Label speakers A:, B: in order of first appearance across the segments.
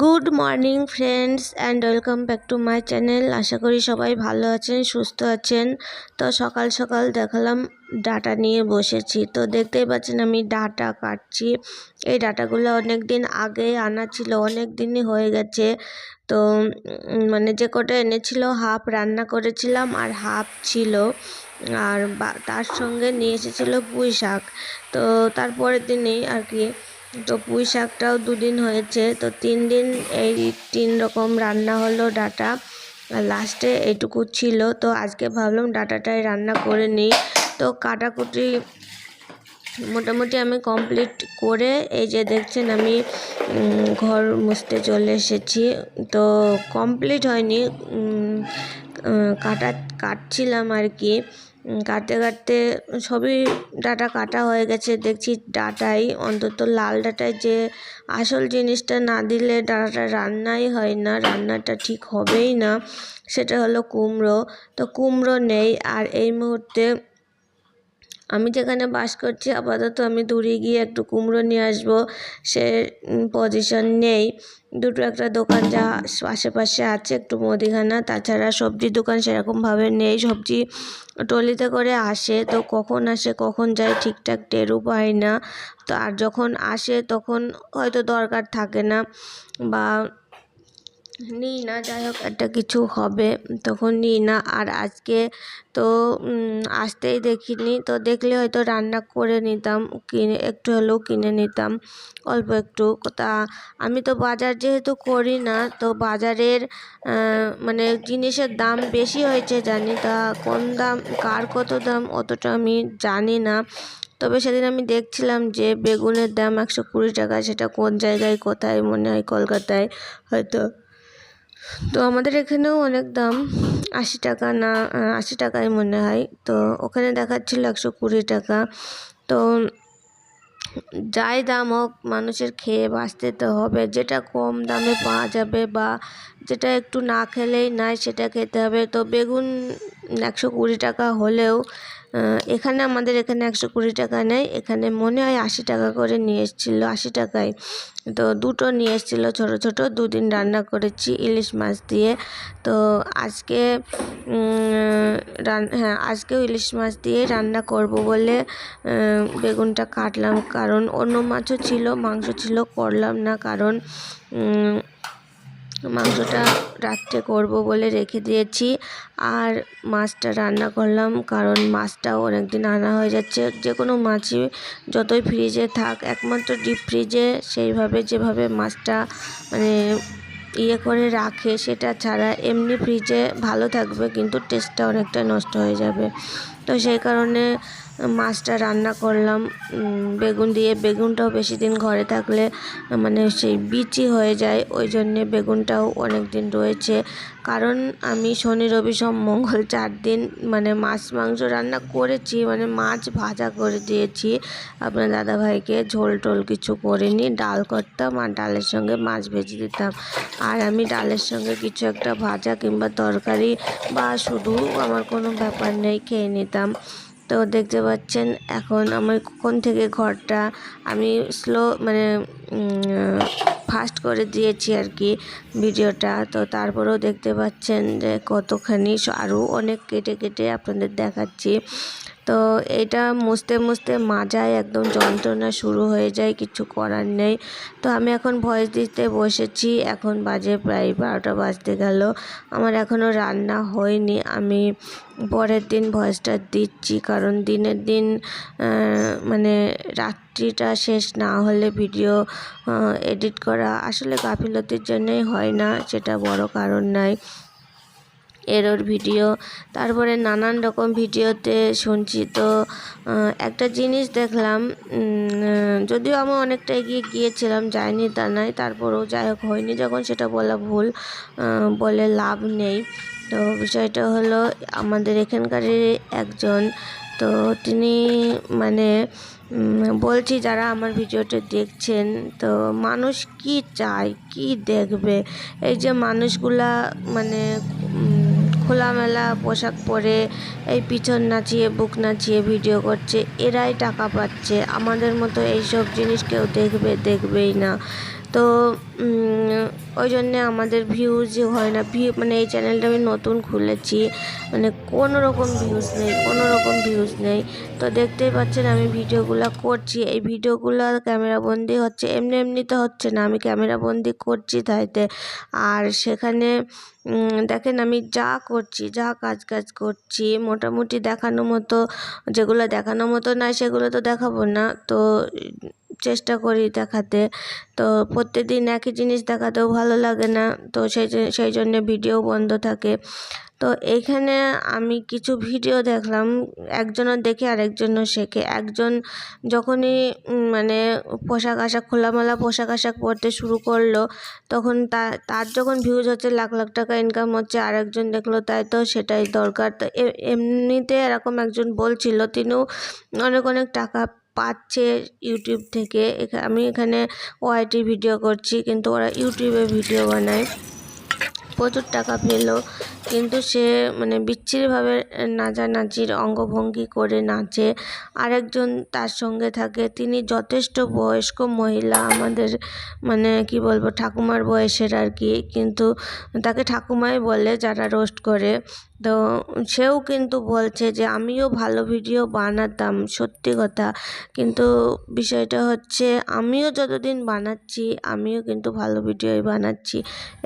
A: Good morning friends and welcome back to my channel আশা করি সবাই ভালো আছেন, সুস্থ আছেন। তো সকাল সকাল দেখালাম ডাটা নিয়ে বসেছি। তো দেখতেই পাচ্ছেন আমি ডাটা কাটছি। এই ডাটাগুলো অনেক দিন আগে আনা ছিল অনেক দিনই হয়ে গেছে। তো মানে যে কটা এনেছিল, হাফ রান্না করেছিলাম আর হাফ ছিল। আর তার সঙ্গে নিয়ে এসেছিল পুঁই শাক তো তারপরের দিনেই আর কি তো পুঁই শাকটাও দুদিন হয়েছে। তো তিন দিন এই তিন রকম রান্না হলো ডাটা। লাস্টে এইটুকু ছিল। তো আজকে ভাবলাম ডাটাটাই রান্না করে নিই। তো কাটাকুটি মোটামুটি আমি কমপ্লিট করে এই যে দেখছেন আমি ঘর মুছতে চলে এসেছি। তো কমপ্লিট হয়নি। কাটা, কাটছিলাম আর কি। কাটতে কাটতে সবই ডাটা কাটা হয়ে গেছে। দেখছি ডাটাই, অন্তত লাল ডাটায় যে আসল জিনিসটা না দিলে ডাটাটা রান্নাই হয় না, রান্নাটা ঠিক হবেই না, সেটা হলো কুমড়ো। তো কুমড়ো নেই আর এই মুহূর্তে আমি যেখানে বাস করছি, আপাতত আমি দূরে গিয়ে একটু কুমড়ো নিয়ে আসব। সে পজিশন নেই। দুটো একটা দোকান যা আশেপাশে আছে, একটু মুদিখানা। তাছাড়া সবজির দোকান সেরকমভাবে নেই। সবজি ট্রলিতে করে আসে, তো কখন আসে, কখন যায় ঠিকঠাক টেরও পাই না। তো আর যখন আসে, তখন হয়তো দরকার থাকে না। বা নিই না যাই হোক একটা কিছু হবে। তখন নিই না আর আজকে তো আসতেই দেখিনি। তো দেখলে হয়তো রান্না করে নিতাম, কিনে, একটু হলেও কিনে নিতাম, অল্প একটু। তা আমি তো বাজার যেহেতু করি না, তো বাজারের মানে জিনিসের দাম বেশি হয়েছে জানি। তা কোন দাম, কার কত দাম, অতটা আমি জানি না। তবে সেদিন আমি দেখছিলাম যে বেগুনের দাম একশো কুড়ি টাকা, সেটা কোন জায়গায়, কোথায়, মনে হয় কলকাতায়, হয়তো। তো আমাদের এখানেও অনেক দাম, আশি টাকা না আশি টাকাই মনে হয়। তো ওখানে দেখাচ্ছিল একশো কুড়ি টাকা। তো যাই দাম হোক, মানুষের খেয়ে বাঁচতে তো হবে। যেটা কম দামে পাওয়া যাবে বা যেটা একটু না খেলেই নাই, সেটা খেতে হবে। তো বেগুন একশো কুড়ি টাকা হলেও এখানে আমাদের এখানে একশো কুড়ি টাকা নেয় এখানে মনে হয় আশি টাকা করে নিয়ে এসেছিল, আশি টাকায়। তো দুটো নিয়ে এসেছিল ছোটো ছোটো, দুদিন রান্না করেছি ইলিশ মাছ দিয়ে। তো আজকে হ্যাঁ আজকেও ইলিশ মাছ দিয়ে রান্না করব বলে বেগুনটা কাটলাম। কারণ অন্য মাছও ছিল, মাংস ছিল, করলাম না। কারণ মাংসটা রাত্রে করব বলে রেখে দিয়েছি। আর মাছটা রান্না করলাম কারণ মাছটাও অনেকদিন আনা হয়ে যাচ্ছে। যে কোনো মাছই যতই ফ্রিজে থাক, একমাত্র ডিপ ফ্রিজে সেইভাবে যেভাবে মাছটা মানে ইয়ে করে রাখে, সেটা ছাড়া এমনি ফ্রিজে ভালো থাকবে, কিন্তু টেস্টটা অনেকটা নষ্ট হয়ে যাবে। তো সেই কারণে মাছটা রান্না করলাম। বেগুন দিয়ে, বেগুনটাও বেশি দিন ঘরে থাকলে মানে সেই বিচি হয়ে যায়, ওই জন্যে বেগুনটাও অনেক দিন রয়েছে। কারণ আমি শনি, রবি সব মঙ্গল চার দিন মানে মাছ, মাংস রান্না করেছি মানে মাছ ভাজা করে দিয়েছি। আপনার দাদাভাইকে ঝোল টোল কিছু করিনি ডাল করতাম আর ডালের সঙ্গে মাছ ভেজে দিতাম। আর আমি ডালের সঙ্গে কিছু একটা ভাজা কিংবা তরকারি বা শুধু আমার কোনো ব্যাপার নেই, খেয়ে নিতাম। তো দেখতে পাচ্ছেন, এখন আমার কখন থেকে ঘরটা আমি স্লো মানে ফাস্ট করে দিয়েছি আর কি ভিডিওটা। তো তারপরেও দেখতে পাচ্ছেন যে কতখানি আরও অনেক কেটে কেটে আপনাদের দেখাচ্ছি। তো এটা মুছতে মুছতে মাজায় একদম যন্ত্রণা শুরু হয়ে যায়, কিছু করার নেই। তো আমি এখন ভয়েস দিতে বসেছি, এখন বাজে প্রায় বারোটা বাজতে গেল। আমার এখনও রান্না হয়নি, আমি পরের দিন ভয়েসটা দিচ্ছি, কারণ দিনের দিন মানে রাত্রিটা শেষ না হলে ভিডিও এডিট করা আসলে গাফিলতির জন্যই হয় না, সেটা বড় কারণ নয় এরর ভিডিও, তারপরে নানান রকম ভিডিওতে শুনছি। তো একটা জিনিস দেখলাম যদিও আমি অনেকটা এগিয়ে গিয়েছিলাম, যাইনি তা নয়, তারপরেও যাই হোক, হয়নি যখন সেটা বলা ভুল বলে লাভ নেই। তো বিষয়টা হলো, আমাদের এখানকারই একজন, তো তিনি মানে বলছি যারা আমার ভিডিওটা দেখছেন, তো মানুষ কি চায়, কি দেখবে? এই যে মানুষগুলা মানে খোলামেলা পোশাক পরে এই পিছন নাচিয়ে, বুক নাচিয়ে ভিডিও করছে। এরাই টাকা পাচ্ছে। আমাদের মতো এইসব জিনিস কেউ দেখবে, দেখবেই না। তো ওই জন্যে আমাদের ভিউজ হয় না ভিউ মানে এই চ্যানেলটা আমি নতুন খুলেছি মানে কোনো রকম ভিউজ নেই, কোনো রকম ভিউজ নেই। তো দেখতেই পাচ্ছেন আমি ভিডিওগুলো করছি, এই ভিডিওগুলো ক্যামেরা বন্দি হচ্ছে, এমনি এমনিতে হচ্ছে না, আমি ক্যামেরা বন্দি করছি তাইতে আর সেখানে দেখেন আমি যা করছি, যা কাজ কাজ করছি, মোটামুটি দেখানো মতো, যেগুলো দেখানো মতো না সেগুলো তো দেখাবো না। তো চেষ্টা করি দেখাতে। তো প্রত্যেকদিন একই জিনিস দেখাতেও ভালো লাগে না। তো সেই সেই জন্যে ভিডিও বন্ধ থাকে। তো এইখানে আমি কিছু ভিডিও দেখলাম। একজনের দেখে আরেকজনও শেখে। একজন যখনই মানে পোশাক আশাক, খোলামেলা পোশাক আশাক পরতে শুরু করল, তখন তার যখন ভিউজ হচ্ছে, লাখ লাখ টাকা ইনকাম হচ্ছে, আরেকজন দেখল, তাই তো সেটাই দরকার। তো এমনিতে এরকম একজন বলছিল, তিনিও অনেক অনেক টাকা পাচ্ছে ইউটিউব থেকে। আমি এখানে ওআইটি ভিডিও করছি, কিন্তু ওরা ইউটিউবে ভিডিও বানায়। প্রচুর টাকা পেল, কিন্তু সে মানে বিচ্ছিরিভাবে নাচানাচির, অঙ্গভঙ্গি করে নাচে। আরেকজন তার সঙ্গে থাকে, তিনি যথেষ্ট বয়স্ক মহিলা, আমাদের মানে কি বলব, ঠাকুমার বয়সের আর কি, কিন্তু তাকে ঠাকুমাই বলে যারা রোস্ট করে। তো সেও কিন্তু বলছে যে আমিও ভালো ভিডিও বানাতাম সত্যি কথা। কিন্তু বিষয়টা হচ্ছে আমিও যতদিন বানাচ্ছি আমিও কিন্তু ভালো ভিডিওই বানাচ্ছি।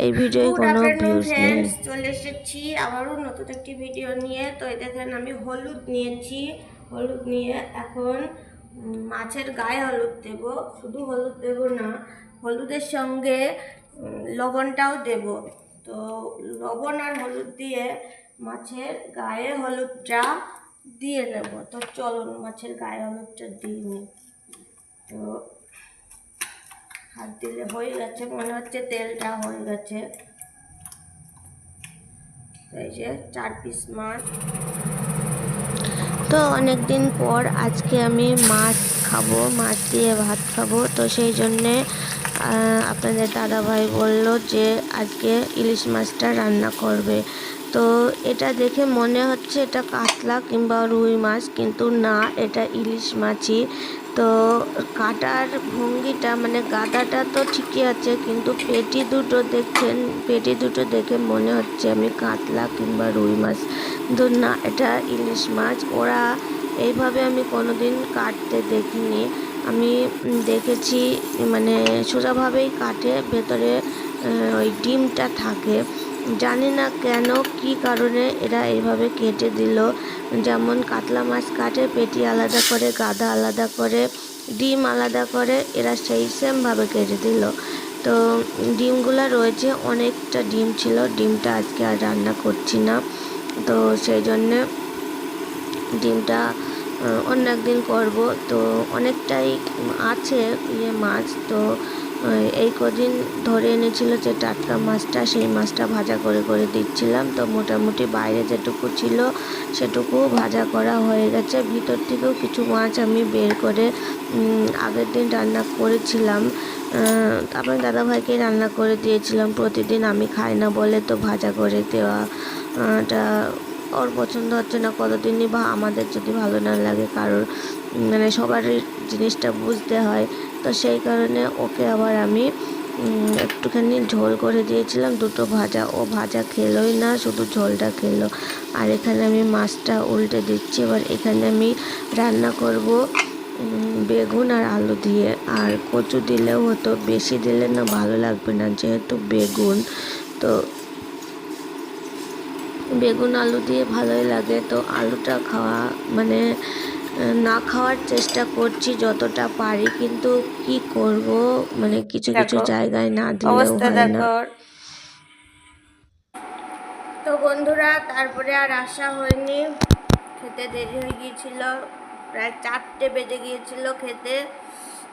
A: এই ভিডিওয় কোনো ভিউজ নেই। চলে এসেছি। আবারও নতুন একটি ভিডিও নিয়ে। তো এই দেখেন আমি হলুদ নিয়েছি। হলুদ নিয়ে এখন মাছের গায়ে হলুদ দেব। শুধু হলুদ দেব না হলুদের সঙ্গে লবণটাও দেব। তো লবণ আর হলুদ দিয়ে মাছের গায়ে হলুদটা দিয়ে নেব। তো চলুন মাছের গায়ে হলুদটা দিয়ে নিই। তো হাত দিলে হয়ে গেছে, মনে হচ্ছে তেলটা হয়ে গেছে। এই যে চার পিস মাছ। তো অনেক দিন পর আজকে আমি মাছ খাব, মাছ দিয়ে ভাত খাব। তো সেই জন্যে আপনাদের দাদাভাই বলল যে আজকে ইলিশ মাছটা রান্না করবে। তো এটা দেখে মনে হচ্ছে এটা কাতলা কিংবা রুই মাছ, কিন্তু না, এটা ইলিশ মাছই। তো কাটার ভঙ্গিটা মানে গাদাটা তো ঠিকই আছে, কিন্তু পেটি দুটো দেখছেন, পেটি দুটো দেখে মনে হচ্ছে আমি কাতলা কিংবা রুই মাছ। কিন্তু না, এটা ইলিশ মাছ। ওরা এইভাবে আমি কোনোদিন কাটতে দেখিনি। আমি দেখেছি মানে সোজাভাবেই কাটে, ভেতরে ওই ডিমটা থাকে। জানি না কেন, কি কারণে এরা এইভাবে কেটে দিল। যেমন কাতলা মাছ কাটে, পেটি আলাদা করে গাদা আলাদা করে, ডিম আলাদা করে, এরা সেই সেমভাবে কেটে দিল। তো ডিমগুলো রয়েছে, অনেকটা ডিম ছিল, ডিমটা আজকে আর রান্না করছি না। তো সেই জন্যে ডিমটা অন্য একদিন করব। তো অনেকটাই আছে ইয়ে মাছ, তো এই কদিন ধরে এনেছিল যে টাটকা মাছটা সেই মাছটা ভাজা করে করে দিচ্ছিলাম। তো মোটামুটি বাইরে যেটুকু ছিল সেটুকু ভাজা করা হয়ে গেছে। ভিতর থেকেও কিছু মাছ আমি বের করে আগের দিন রান্না করেছিলাম। আপনার দাদাভাইকে রান্না করে দিয়েছিলাম। প্রতিদিন আমি খাই না বলে তো ভাজা করে দেওয়া আহ, টা ওর পছন্দ হচ্ছে না কতদিনই বা আমাদের যদি ভালো না লাগে কারোর মানে সবারই জিনিসটা বুঝতে হয়। তো সেই কারণে ওকে আবার আমি একটুখানি ঝোল করে দিয়েছিলাম, দুটো ভাজা। ও ভাজা খেলোই না, শুধু ঝোলটা খেলো। আর এখানে আমি মাছটা উল্টে দিচ্ছি। এবার এখানে আমি রান্না করব বেগুন আর আলু দিয়ে। আর কচু দিলেও হতো, বেশি দিলে না ভালো লাগবে না, যেহেতু বেগুন। তো বেগুন আলু দিয়ে ভালোই লাগে। তো আলুটা খাওয়া মানে না খাওয়ার চেষ্টা করছি যতটা পারি কিন্তু কি করব? মানে কিছু কিছু জায়গায় না দিলেও হয় না।
B: তো বন্ধুরা তারপরে আর আসা হয়নি। খেতে দেরি হয়ে গিয়েছিল। প্রায় চারটে বেজে গিয়েছিল খেতে।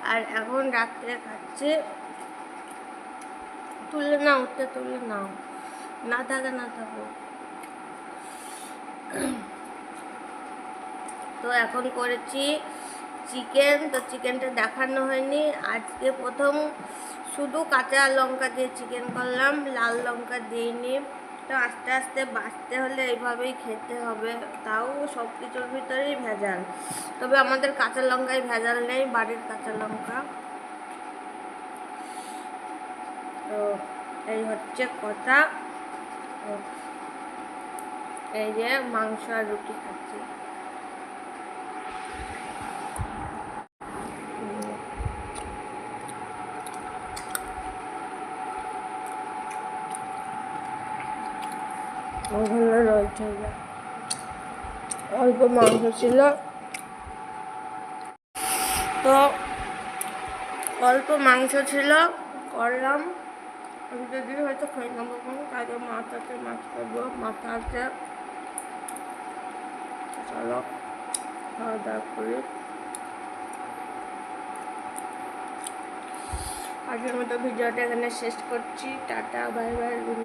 B: আর এখন রাত্রে খাচ্ছে। তুলে নাও উঠতে তুলে নাও। না থাকে না থাকো তো এখন করেছি চিকেন, তো চিকেনটা দেখানো হয়নি। আজকে প্রথম শুধু কাঁচা লঙ্কা দিয়ে চিকেন করলাম, লাল লঙ্কা দিইনি। তো আস্তে আস্তে বাঁচতে হলে এইভাবেই খেতে হবে। তাও সব কিছুর ভিতরেই ভেজাল। তবে আমাদের কাঁচা লঙ্কায় ভেজাল নেই, বাড়ির কাঁচা লঙ্কা। তো এই হচ্ছে কথা। এই যে মাংস আর রুটি খাচ্ছি। ওখানে রয়েছে অল্প মাংস ছিল। তো অল্প মাংস ছিল, করলাম। আমি যদি হয়তো খাই নেব কোনো তাদের মাথাতে মাছ করব মাথা আছে। চলো, খাওয়া দাওয়া করি। আজকের মতো ভিডিওটা এখানে শেষ করছি। Tata, bye bye